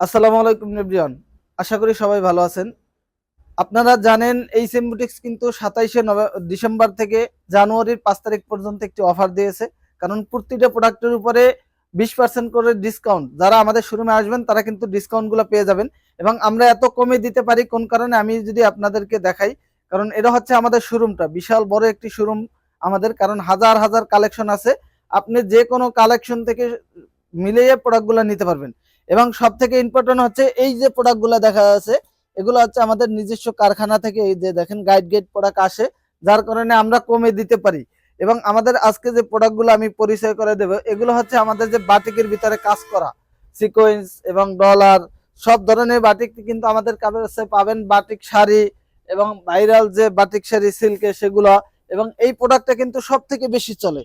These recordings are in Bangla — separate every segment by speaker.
Speaker 1: আসসালামু আলাইকুম নেবরিয়ান আশা করি সবাই ভালো আছেন। আপনারা জানেন এই সেমবুটিক্স কিন্তু সাতাইশে ডিসেম্বর থেকে জানুয়ারির পাঁচ তারিখ পর্যন্ত একটি অফার দিয়েছে। কারণ প্রতিটা প্রোডাক্টের উপরে বিশ পার্সেন্ট করে ডিসকাউন্ট যারা আমাদের শোরুমে আসবেন, তারা কিন্তু ডিসকাউন্টগুলো পেয়ে যাবেন। এবং আমরা এত কমে দিতে পারি, কোন কারণে? আমি যদি আপনাদেরকে দেখাই। কারণ এটা হচ্ছে আমাদের শোরুমটা। বিশাল বড় একটি শোরুম আমাদের। কারণ হাজার হাজার কালেকশন আছে। আপনি যে কোনো কালেকশন থেকে মিলিয়ে প্রোডাক্টগুলো নিতে পারবেন। এবং সব থেকে ইম্পর্টেন্ট হচ্ছে এই যে প্রোডাক্টগুলো দেখা যাচ্ছে, এগুলো হচ্ছে আমাদের নিজস্ব কারখানা থেকে এই যে দেখেন গাইড গেট প্রোডাক্ট আসে, যার কারণে আমরা কমে দিতে পারি। এবং আমাদের আজকে যে প্রোডাক্টগুলো আমি পরিচয় করে দেবো, এগুলো হচ্ছে আমাদের যে বাটিকের ভিতরে কাজ করা। সিকোয়েন্স এবং ডলার সব ধরনের বাটিক কিন্তু আমাদের কাছে পাবেন বাটিক শাড়ি এবং ভাইরাল যে বাটিক শাড়ি সিল্কে সেগুলো এবং এই প্রোডাক্টটা কিন্তু সব থেকে বেশি চলে।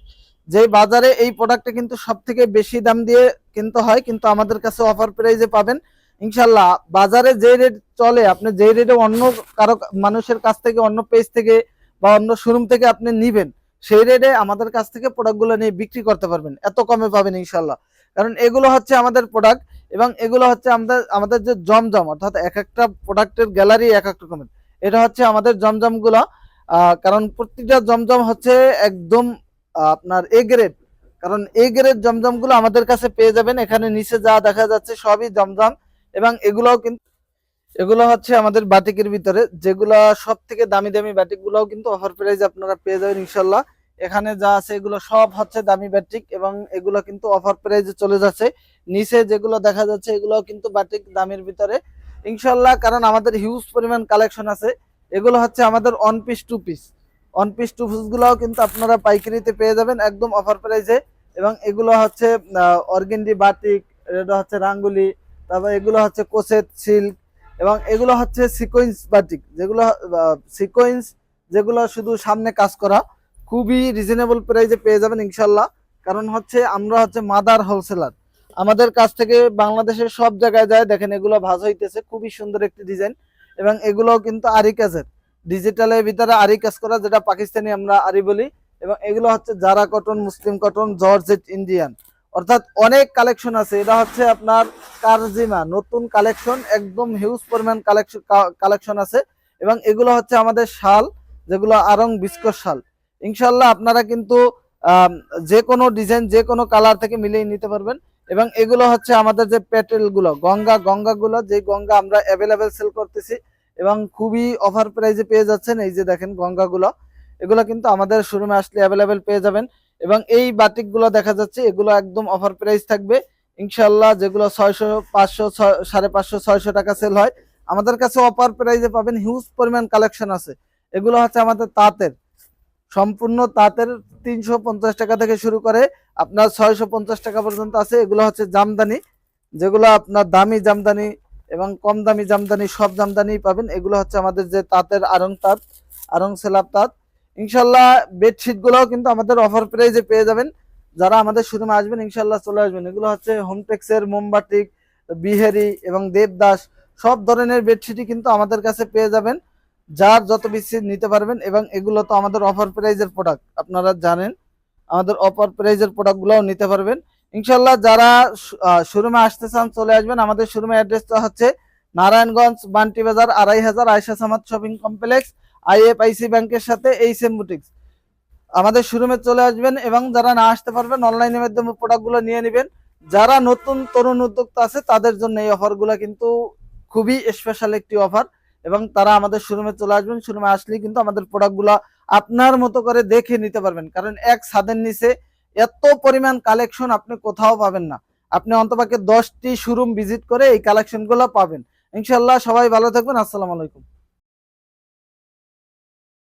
Speaker 1: যে বাজারে এই প্রোডাক্টটা কিন্তু সব থেকে বেশি দাম দিয়ে কিনতে হয়, কিন্তু আমাদের কাছে অফার প্রাইজে পাবেন। ইনশাল্লাহ বাজারে যে রেট চলে, আপনি যে রেটে অন্য কারও মানুষের কাছ থেকে, অন্য পেজ থেকে বা অন্য শোরুম থেকে আপনি নিবেন, সেই রেটে আমাদের কাছ থেকে প্রোডাক্টগুলো নিয়ে বিক্রি করতে পারবেন। এত কমে পাবেন ইনশাল্লাহ কারণ এগুলো হচ্ছে আমাদের প্রোডাক্ট এবং এগুলো হচ্ছে আমাদের আমাদের যে জমজম, অর্থাৎ এক একটা প্রোডাক্টের গ্যালারি এক এক রকমের। এটা হচ্ছে আমাদের জমজমগুলো। কারণ প্রতিটা জমজম হচ্ছে একদম আপনার এ গ্রেড কারণ এ গ্রেড জমজমগুলো আমাদের কাছে পেয়ে যাবেন। এখানে নিচে যা দেখা যাচ্ছে সবই জমজম এবং এগুলোও কিন্তু এগুলো হচ্ছে আমাদের বাটিকের ভিতরে। যেগুলো সব থেকে দামি দামি বাটিক গুলাও কিন্তু অফার প্রাইজ আপনারা পেয়ে যাবেন ইনশাল্লাহ। এখানে যা আছে এগুলো সব হচ্ছে দামি বাটিক এবং এগুলো কিন্তু অফার প্রাইসে চলে যাচ্ছে। নিচে যেগুলো দেখা যাচ্ছে এগুলো কিন্তু বাটিক দামের ভিতরে। ইনশাল্লাহ, কারণ আমাদের হিউজ পরিমাণ কালেকশন আছে। এগুলো হচ্ছে আমাদের one piece two piece one piece two piece গুলাও কিন্তু আপনারা পাইকারিতে পেয়ে যাবেন একদম অফার প্রাইসে এবং এগুলো হচ্ছে অর্গেন্ডি বাটিক, এটা হচ্ছে রাঙ্গুলি, তারপর এগুলো হচ্ছে কোসেট সিল্ক, এবং এগুলো হচ্ছে সিকোয়েন্স বাটিক, যেগুলো সিকোয়েন্স যেগুলো শুধু সামনে কাজ করা, খুবই রিজনেবল প্রাইসে পেয়ে যাবেন ইনশাল্লাহ। কারণ হচ্ছে আমরা হচ্ছে মাদার হোলসেলার। আমাদের কাছ থেকে বাংলাদেশের সব জায়গায় যায়, দেখেন এগুলো ভাজ হইতেছে, খুবই সুন্দর একটি ডিজাইন এবং এগুলোও কিন্তু আরি কাজের ডিজিটালের ভিতরে আরি কাজ করা, যেটা পাকিস্তানি আমরা আরি বলি এবং এগুলো হচ্ছে Zara cotton, muslin cotton, georgette Indian. অর্থাৎ অনেক কালেকশন আছে। এটা হচ্ছে আপনার কারজিমা। নতুন কালেকশন, একদম হিউজ পরিমাণ কালেকশন কালেকশন আছে। এবং এগুলো হচ্ছে আমাদের শাল, যেগুলো আরং বিস্কর শাল। ইনশাল্লাহ আপনারা কিন্তু যে কোনো ডিজাইন যে কোনো কালার থেকে মিলিয়ে নিতে পারবেন। এবং এগুলো হচ্ছে আমাদের যে প্যাটেলগুলো গঙ্গা গঙ্গা গুলো যে গঙ্গা আমরা অ্যাভেলেবেল সেল করতেছি। এবং খুবই অফার প্রাইজে পেয়ে যাচ্ছেন। এই যে দেখেন গঙ্গা গুলো এগুলো কিন্তু আমাদের শোরুমে আসলে অ্যাভেলেবেল পেয়ে যাবেন। এবং এই বাটিকগুলো দেখা যাচ্ছে, এগুলো একদম অফার প্রাইস থাকবে। ইনশাল্লাহ যেগুলো ছয়শো, পাঁচশো সাড়ে পাঁচশো, ছয়শো টাকা সেল হয়, আমাদের কাছে অফার প্রাইজে পাবেন হিউজ পরিমাণ কালেকশন আছে। এগুলো হচ্ছে আমাদের তাঁতের। সম্পূর্ণ তাঁতের তিনশো পঞ্চাশ টাকা থেকে শুরু করে আপনার ছয়শো পঞ্চাশ টাকা পর্যন্ত আছে। এগুলো হচ্ছে জামদানি, যেগুলো আপনার দামি জামদানি এবং কম দামি জামদানি, সব জামদানি পাবেন। এগুলো হচ্ছে আমাদের যে তাঁতের আরং তাঁত আরং সেলাপ তাঁত। ইনশাল্লাহ বেডশিট গুলোও কিন্তু আমাদের অফার প্রাইজে পেয়ে যাবেন। যারা আমাদের শোরুমে আসবেন, ইনশাল্লাহ চলে আসবেন। এগুলো হচ্ছে হোমটেক্সের মোমবাটিক বিহারি এবং দেবদাস সব ধরনের বেডশিটই কিন্তু আমাদের কাছে পেয়ে যাবেন। যার যত বেশি নিতে পারবেন এবং এগুলো তো আমাদের অফার প্রাইজের প্রোডাক্ট আপনারা জানেন। আমাদের অফার প্রাইজের প্রোডাক্টগুলোও নিতে পারবেন। ইনশাল্লাহ যারা শোরুমে আসতে চান, চলে আসবেন। আমাদের শোরুমের অ্যাড্রেসটা হচ্ছে নারায়ণগঞ্জ, বান্টি বাজার, আড়াই হাজার Ayesha Samad shopping complex. IFIC ব্যাংকের সাথে এই সেম বুটিক্স আমাদের শোরুমে চলে আসবেন এবং যারা না আসতে পারবেন অনলাইনের মাধ্যমে প্রোডাক্টগুলো নিয়ে নেবেন। যারা নতুন তরুণ উদ্যোক্তা আছে, তাদের জন্য এই অফারগুলো কিন্তু খুবই স্পেশাল একটি অফার এবং তারা আমাদের শোরুমে চলে আসবেন শোরুমে আসলেই কিন্তু আমাদের প্রোডাক্টগুলো আপনার মতো করে দেখে নিতে পারবেন। কারণ এক ছাদের নিচে এত পরিমাণ কালেকশন আপনি কোথাও পাবেন না। আপনি অন্তপাকে দশটি শোরুম ভিজিট করে এই কালেকশনগুলো পাবেন। ইনশাল্লাহ সবাই ভালো থাকবেন। আসসালামু আলাইকুম।